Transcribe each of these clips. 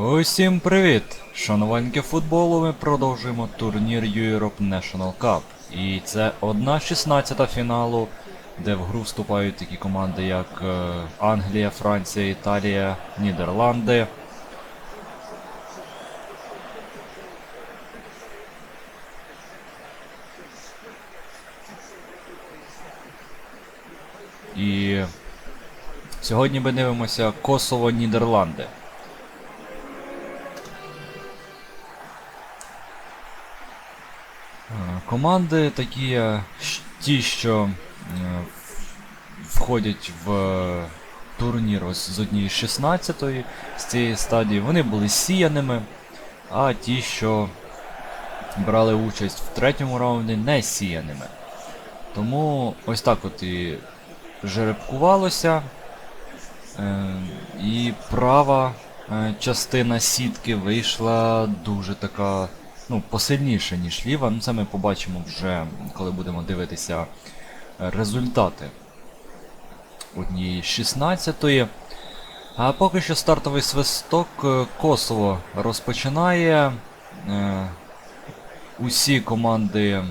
Усім привіт! Шанувальники футболу, ми продовжуємо турнір Europe National Cup. І це 1-16 фіналу, де в гру вступають такі команди, як е, Англія, Франція, Італія, Нідерланди. І сьогодні ми дивимося Косово Команди такі, е, ті, що е, входять в е, турнір ось з однієї 16-ї, з цієї стадії, вони були сіяними, а ті, що брали участь в третьому раунді, не сіяними. Тому ось так от і жеребкувалося. І права частина сітки вийшла дуже така, ну, посильніша, ніж ліва. Ну, це ми побачимо вже, коли будемо дивитися е, результати однієї 16-ї. А поки що стартовий свисток е, Косово розпочинає. Е, усі команди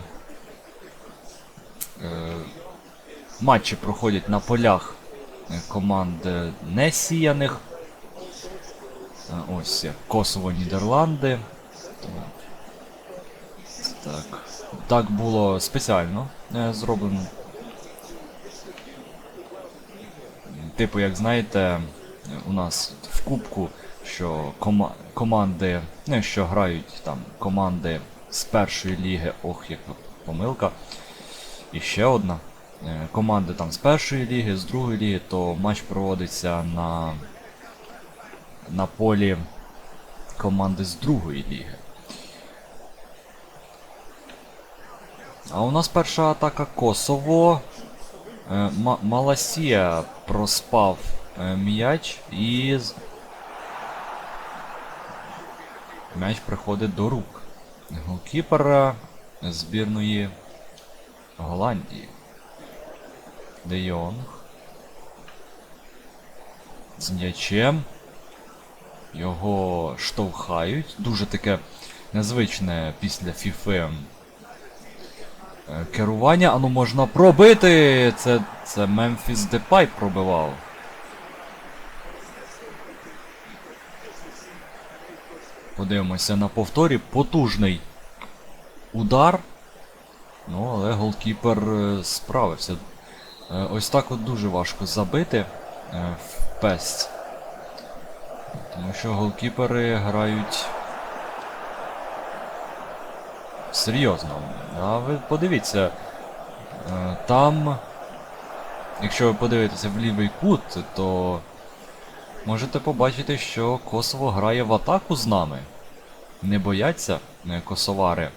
матчі проходять на полях команд несіяних. Ось Косово, Нідерланди. Так. Так було спеціально е, зроблено. Типу, як знаєте, у нас в кубку, що кома команди, ну, що грають там команди з першої ліги, ох, яка помилка. І ще одна. Е, Команди там з першої ліги, з другої ліги, то матч проводиться на, на полі команди з другої ліги. А у нас перша атака Косово. Е, Ма- Маласія проспав е, м'яч і. М'яч приходить до рук. Голкіпера збірної Голландії. Де Йонг. З м'ячем. Його штовхають. Дуже таке незвичне після Фіфи керування. Ану можна пробити! Це, це Мемфіс Депай пробивав. Подивимося на повторі. Потужний удар. Ну, але голкіпер е, справився. Е, Ось так от дуже важко забити е, в песть. Тому що голкіпери грають серйозно. А ви подивіться, е, там, якщо ви подивитеся в лівий кут, то можете побачити, що Косово грає в атаку з нами. Не бояться е, косовари.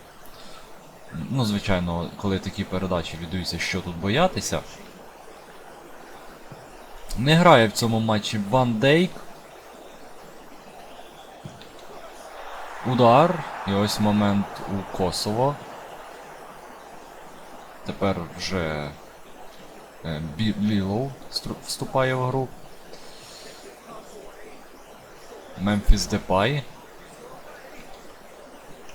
Ну, звичайно, коли такі передачі віддаються, що тут боятися. Не грає в цьому матчі Ван Дейк. Удар. І ось момент у Косово. Тепер вже е, Бі Лілоу вступає в гру. Мемфіс Депай.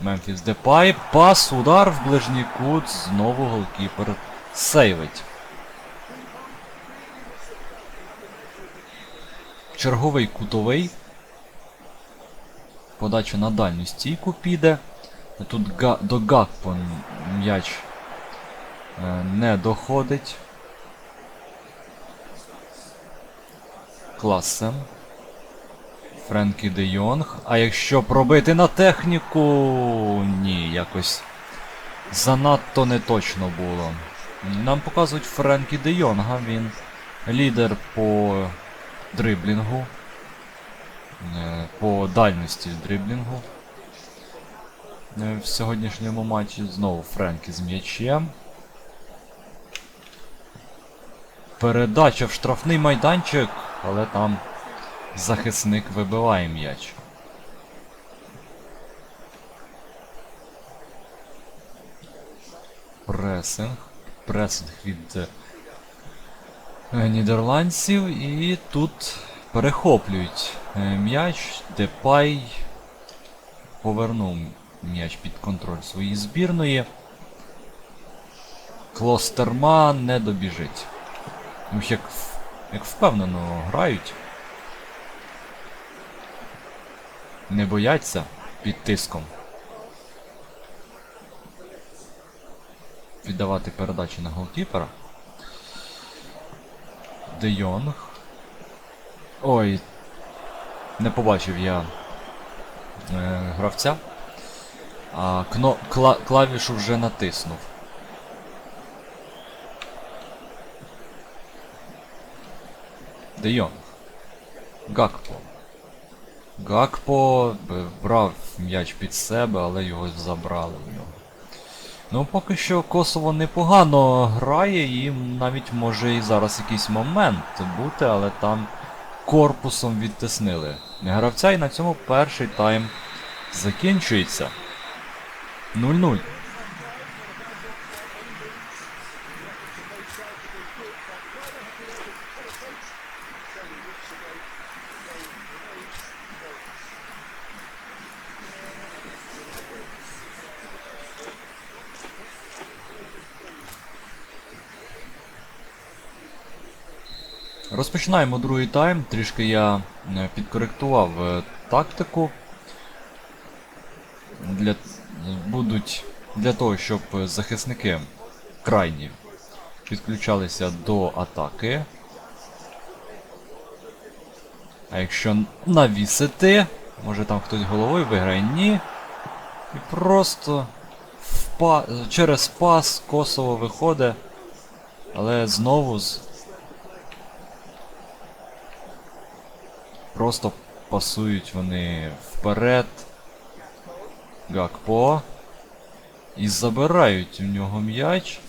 Мемфіс Депай. Пас, удар в ближній кут. Знову голкіпер сейвить. Черговий кутовий. Подача на дальню стійку піде. Тут га до Гакпо м'яч е, не доходить. Класем. Френкі де Йонг. А якщо пробити на техніку. Ні, якось занадто неточно було. Нам показують Френкі де Йонга, він лідер по дриблінгу. Е, По дальності дриблінгу. Е, В сьогоднішньому матчі знову Френкі з м'ячем. Передача в штрафний майданчик, але там захисник вибиває м'яч. Пресинг. Пресинг від е, нідерландців і тут перехоплюють м'яч, Депай повернув м'яч під контроль своєї збірної. Клостерман не добіжить. Ну, як, як впевнено грають. Не бояться під тиском. Віддавати передачі на голкіпера. Де Йонг. Ой. Не побачив я е, гравця. А кно, кла, клавішу вже натиснув. Де. Гакпо. Гакпо брав м'яч під себе, але його забрали в нього. Ну, поки що Косово непогано грає, і навіть може і зараз якийсь момент бути, але там корпусом відтиснили гравця, і на цьому перший тайм закінчується. 0-0. Розпочинаємо другий тайм. Трішки я е, підкоректував е, тактику. Для, будуть для того, щоб захисники крайні підключалися до атаки. А якщо навісити, може там хтось головою виграє, ні. І просто впа... через пас Косово виходить, але знову з Просто пасують вони вперед. Гакпо. І забирають у нього м'яч.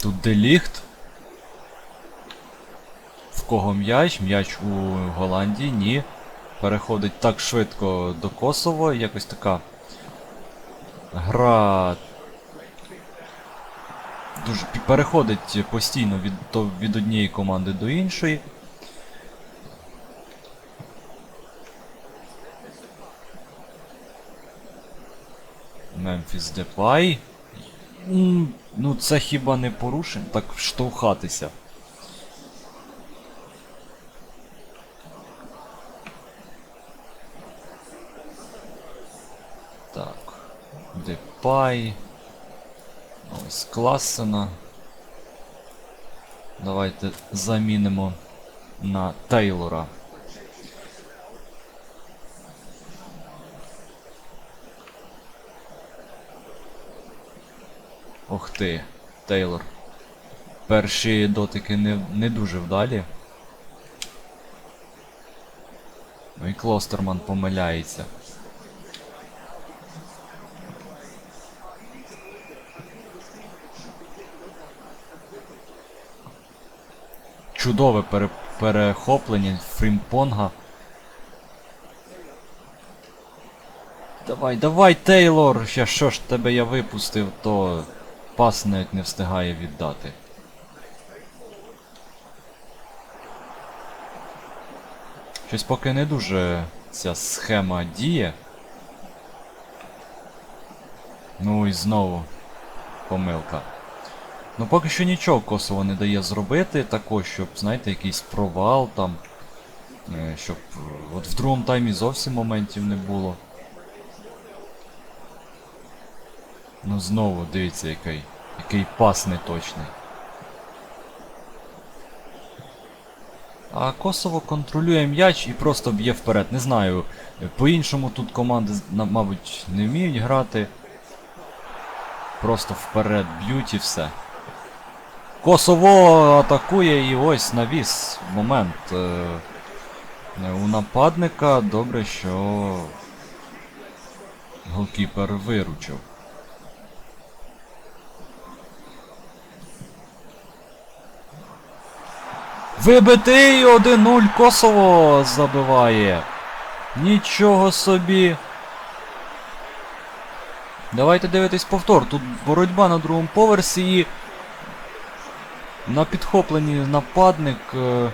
Тут деліхт. В кого м'яч? М'яч у Голландії? Ні. Переходить так швидко до Косово. Якось така гра дуже переходить постійно від, то, від однієї команди до іншої. Мемфіс Депай. Ну це хіба не порушень? Так штовхатися. Так. Депай. Ось Классена. Давайте замінимо на Тейлора. Ох ти, Тейлор. Перші дотики не, не дуже вдалі. Ну і Клостерман помиляється. Чудове пере, перехоплення Фрімпонга. Давай, давай, Тейлор! Ще що ж тебе я випустив, то пас навіть не встигає віддати. Щось поки не дуже ця схема діє. Ну і знову помилка. Ну поки що нічого Косово не дає зробити, також, щоб, знаєте, якийсь провал там. е, Щоб от в другому таймі зовсім моментів не було. Ну знову дивіться, який, який пас неточний. А Косово контролює м'яч і просто б'є вперед. Не знаю. По-іншому тут команди, мабуть, не вміють грати. Просто вперед б'ють і все. Косово атакує і ось навіс момент. е, У нападника добре, що голкіпер виручив. Вибитий 1-0 Косово забиває. Нічого собі. Давайте дивитись повтор. Тут боротьба на другому поверсі і На підхопленні нападник, е,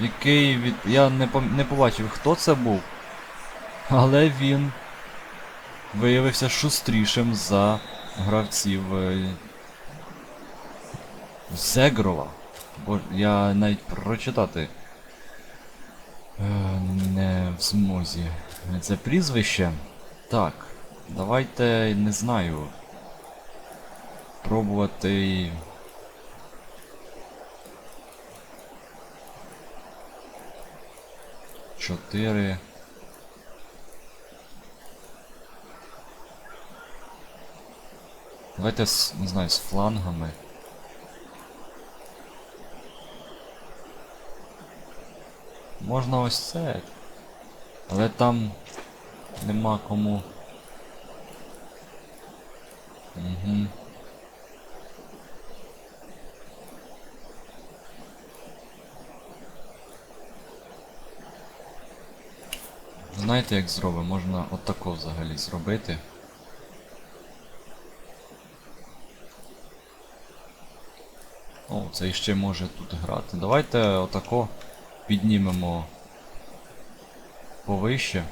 який від. Я не, не побачив, хто це був. Але він виявився шустрішим за гравців е, Зегрова. Бо я навіть прочитати е, не в змозі. Це прізвище. Так, давайте не знаю. Пробувати. Чотири. Давайте з, не знаю, з флангами. Можна ось це. Але там нема кому. Угу. Знаєте, як зробимо? Можна отако взагалі зробити. О, це іще може тут грати. Давайте отако піднімемо повище.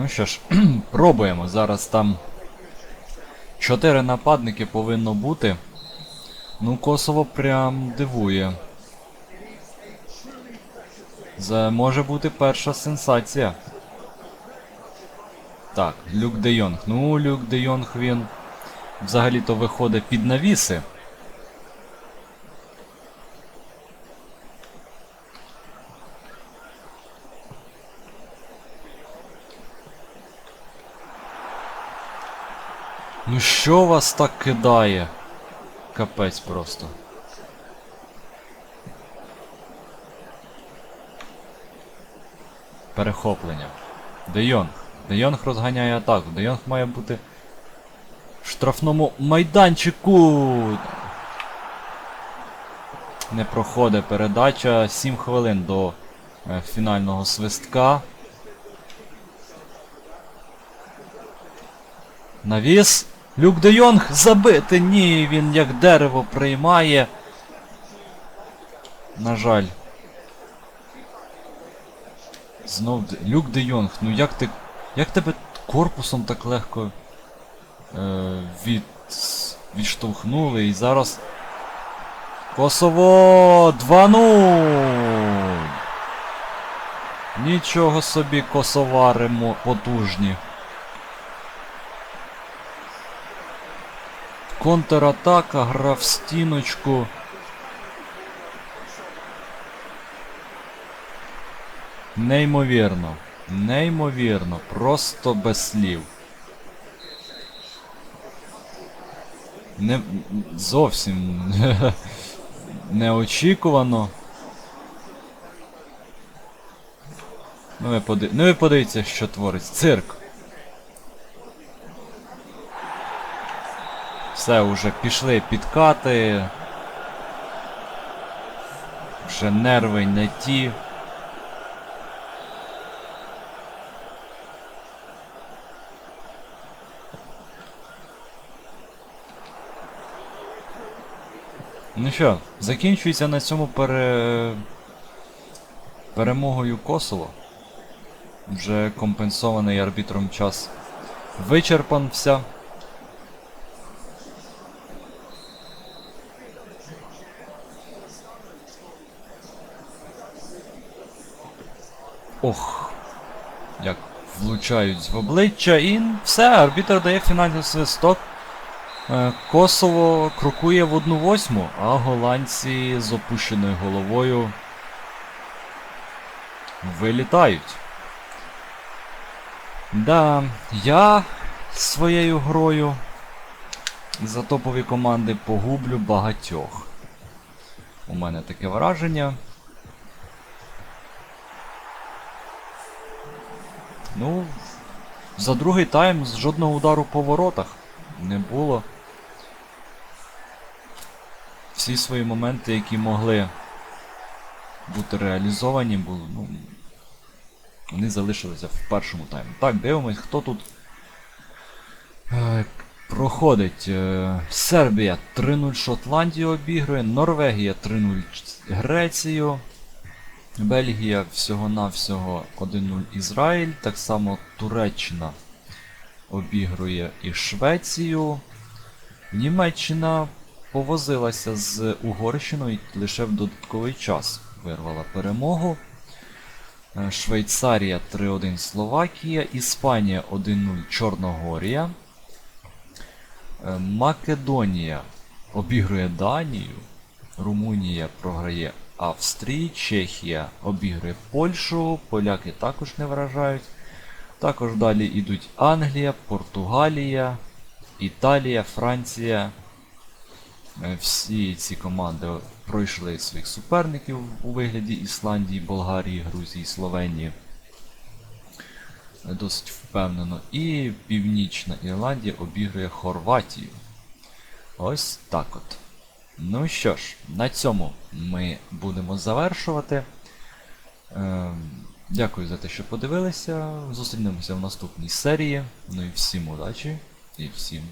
Ну що ж, пробуємо. Зараз там чотири нападники повинно бути. Ну, Косово прям дивує. Це може бути перша сенсація. Так, Люк Де Йонг. Ну, Люк Де Йонг він взагалі-то виходить під навіси. Ну що вас так кидає? Капець просто. Перехоплення. Де Йонг. Де Йонг розганяє атаку. Де Йонг має бути в штрафному майданчику. Не проходить передача. 7 хвилин до е, фінального свистка. Навіс. Люк де Йонг забити. Ні, він як дерево приймає. На жаль. Знов Люк де Йонг, ну як ти. Як тебе корпусом так легко е, від, відштовхнули і зараз. Косово 2-0! Нічого собі косовари потужні. Контратака, гра в стіночку. Неймовірно. Неймовірно. Просто без слів. Не зовсім неочікувано. Ну ну ви подивіться, що творить. Цирк. Все, вже пішли підкати. Вже нерви не ті. Ну що, закінчується на цьому пере... перемогою Косово. Вже компенсований арбітром час вичерпанся. Ох, як влучають в обличчя і все, арбітр дає фінальний свисток. Е, Косово крокує в 1-8, а голландці з опущеною головою вилітають. Да, я своєю грою за топові команди погублю багатьох. У мене таке враження. Ну, за другий тайм з жодного удару по воротах не було. всі свої моменти, які могли бути реалізовані, були, ну, вони залишилися в першому таймі. Так, дивимось, хто тут е, проходить. Е, Сербія 3-0 Шотландію обігрує, Норвегія 3-0 Грецію. Бельгія всього-навсього 1-0 Ізраїль. Так само Туреччина обігрує і Швецію. Німеччина повозилася з Угорщиною лише в додатковий час вирвала перемогу. Е, Швейцарія 3-1 Словакія, Іспанія 1-0 Чорногорія. Е, Македонія обігрує Данію. Румунія програє Австрії, Чехія обігрує Польщу, поляки також не вражають. Також далі йдуть Англія, Португалія, Італія, Франція. Е, Всі ці команди пройшли своїх суперників у вигляді Ісландії, Болгарії, Грузії, Словенії. Досить впевнено. І Північна Ірландія обігрує Хорватію. Ось так от. Ну що ж, на цьому ми будемо завершувати. Ем, Дякую за те, що подивилися. Зустрінемося в наступній серії. Ну і всім удачі і всім